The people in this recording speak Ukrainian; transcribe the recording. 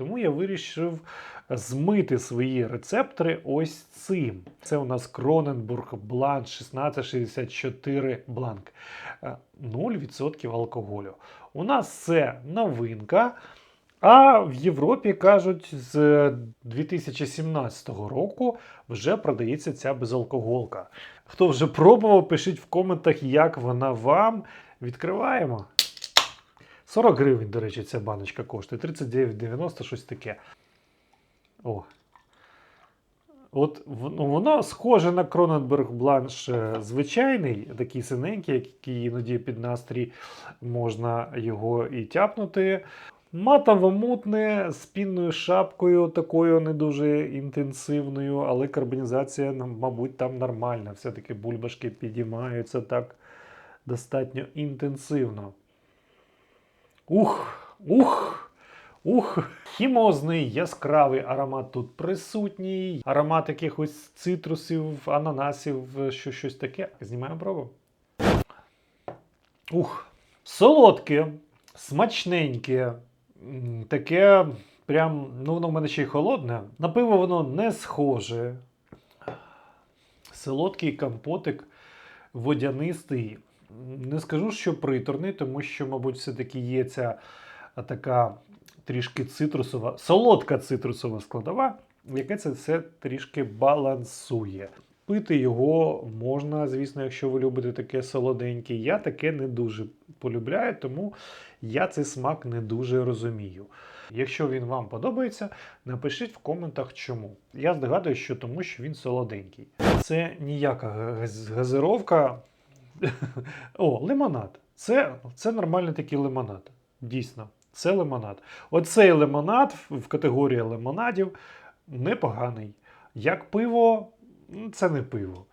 Тому я вирішив змити свої рецептори ось цим. Це у нас Кроненбург Бланк 1664 Бланк. Е, 0% алкоголю. У нас це новинка. А в Європі кажуть, з 2017 року вже продається ця безалкоголка. Хто вже пробував, пишіть в коментах, як вона вам. Відкриваємо. 40 гривень, до речі, ця баночка коштує. 39,90, щось таке. О. От ну, воно схоже на Кроненберг Бланш е, звичайний, такий синенький, який іноді під настрій можна його і тяпнути. Матово-мутне з пінною шапкою, такою не дуже інтенсивною, але карбонізація, мабуть, там нормальна. Все-таки бульбашки підіймаються так достатньо інтенсивно. Ух, ух, ух. Хімозний яскравий аромат тут присутній. Аромат якихось цитрусів, ананасів, що щось таке. Знімаємо пробу. Ух, солодке, смачненьке. Таке прям, ну воно в мене ще й холодне. На пиво воно не схоже. Солодкий компотик, водянистий. Не скажу, що приторний, тому що, мабуть, все-таки є ця така трішки цитрусова, солодка цитрусова складова, яка це все трішки балансує. Пити його можна, звісно, якщо ви любите таке солоденьке. Я таке не дуже полюбляю, тому я цей смак не дуже розумію. Якщо він вам подобається, напишіть в коментах чому. Я здогадуюсь, що тому, що він солоденький. Це ніяка газ- газировка. О, лимонад. Це, це нормальний такий лимонад. Дійсно, це лимонад. Оцей лимонад в категорії лимонадів непоганий. Як пиво, це не пиво.